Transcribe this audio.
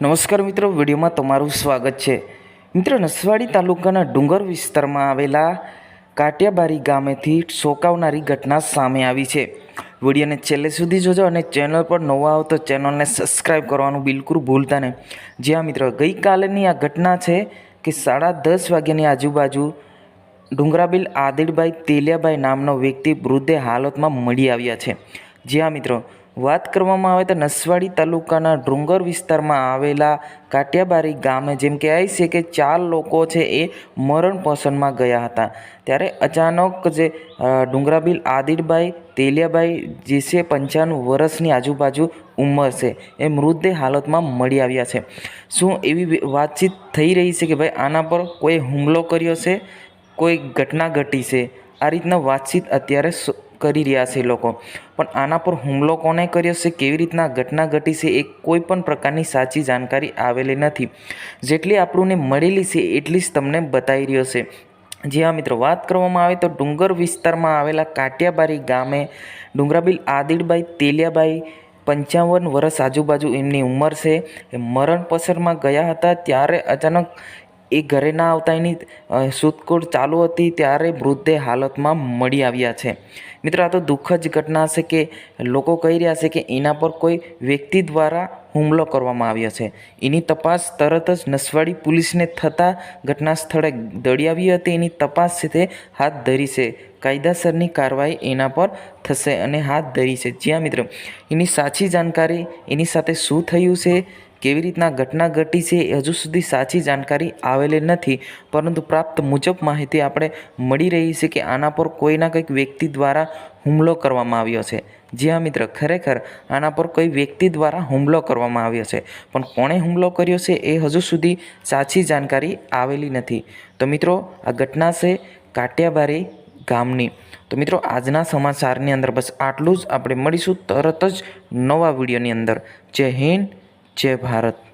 નમસ્કાર મિત્રો, વિડીયોમાં તમારું સ્વાગત છે. મિત્રો, નસવાડી તાલુકાના ડુંગર વિસ્તારમાં આવેલા કાટિયાબારી ગામેથી શોકાવનારી ઘટના સામે આવી છે. વિડીયોને છેલ્લે સુધી જોજો અને ચેનલ પર નવા આવો તો ચેનલને સબસ્ક્રાઈબ કરવાનું બિલકુલ ભૂલતા નહીં. જ્યાં મિત્રો, ગઈકાલેની આ ઘટના છે કે સાડા દસ વાગ્યાની આજુબાજુ ડુંગરાબિલ આદિલભાઈ તેલિયાભાઈ નામનો વ્યક્તિ વૃદ્ધે હાલતમાં મળી આવ્યા છે. જ્યાં મિત્રો વાત કરવામાં આવે તો નસવાડી તાલુકાના ડુંગર વિસ્તારમાં આવેલા કાટિયાબારી ગામે જેમ કહેવાય છે કે ચાર લોકો છે એ મરણ પસંદમાં ગયા હતા. ત્યારે અચાનક જે ડુંગરાબીલ આદિલભાઈ તેલિયાભાઈ જે છે પંચાણું વર્ષની આજુબાજુ ઉંમર છે એ મૃતદેહ હાલતમાં મળી આવ્યા છે. શું એવી વાતચીત થઈ રહી છે કે ભાઈ આના પર કોઈ હુમલો કર્યો છે? કોઈ ઘટના ઘટી છે? આ રીતના વાતચીત અત્યારે કરી રહ્યા છે લોકો. પણ આના પર હુમલો કોને કર્યો છે, કેવી રીતના ઘટના ઘટી છે, એ કોઈ પણ પ્રકારની સાચી જાણકારી આવેલી નથી. જેટલી આપણને મળેલી છે, એટલી જ તમને બતાવી રહ્યો છે. જી હા મિત્રો, વાત કરવામાં આવે તો ડુંગર વિસ્તારમાં આવેલા કાટિયાબારી ગામે ડુંગરાબીલ આદિલભાઈ તેલિયાભાઈ પંચાવન વર્ષ આજુબાજુ એમની ઉંમર છે. એ મરણ પસરમાં ગયા હતા, ત્યારે અચાનક એ ઘરે ના આવતા એની શોધખોળ ચાલુ હતી ત્યારે મૃતદેહ હાલતમાં મળી આવ્યા છે. મિત્રો, આ તો દુઃખદ જ ઘટના છે કે લોકો કહી રહ્યા છે કે એના પર કોઈ વ્યક્તિ દ્વારા હુમલો કરવામાં આવ્યો છે. એની તપાસ તરત જ નસવાડી પોલીસને થતાં ઘટના સ્થળે દળી આવી હતી. એની તપાસ છે હાથ ધરી છે. કાયદાસરની કાર્યવાહી એના પર થશે અને હાથ ધરી છે. જ્યાં મિત્રો, એની સાચી જાણકારી એની સાથે શું થયું છે? કેવી રીતના ઘટના ઘટી છે એ હજુ સુધી સાચી જાણકારી આવેલી નથી. પરંતુ પ્રાપ્ત મુજબ માહિતી આપણે મળી રહી છે કે આના પર કોઈના કંઈક વ્યક્તિ દ્વારા હુમલો કરવામાં આવ્યો છે. જી હા મિત્ર, ખરેખર આના પર કોઈ વ્યક્તિ દ્વારા હુમલો કરવામાં આવ્યો છે. પણ કોણે હુમલો કર્યો છે એ હજુ સુધી સાચી જાણકારી આવેલી નથી. તો મિત્રો, આ ઘટના છે કાટિયાબારી ગામની. તો મિત્રો, આજના સમાચારની અંદર બસ આટલું જ. આપણે મળીશું તરત જ નવા વિડીયોની અંદર. જય હિન્દ. જય ભારત.